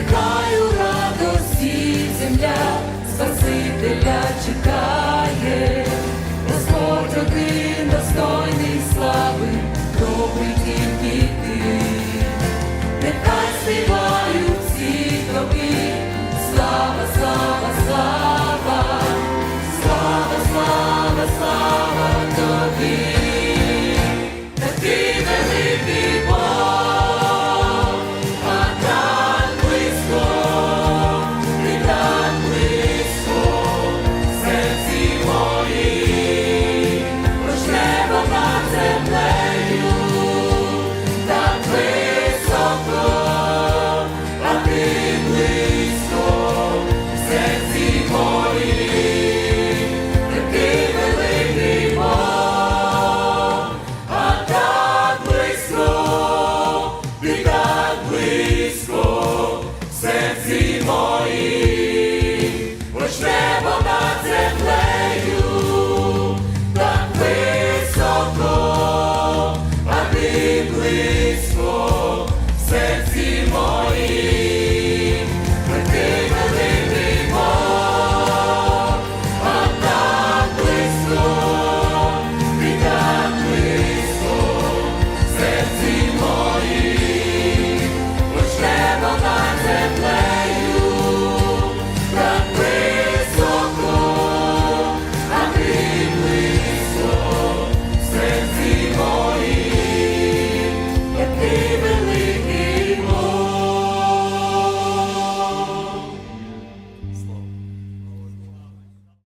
нехай у радості земля, Спасителя чекає, Господь один достойний слави, добрий тільки. близько, серці мої.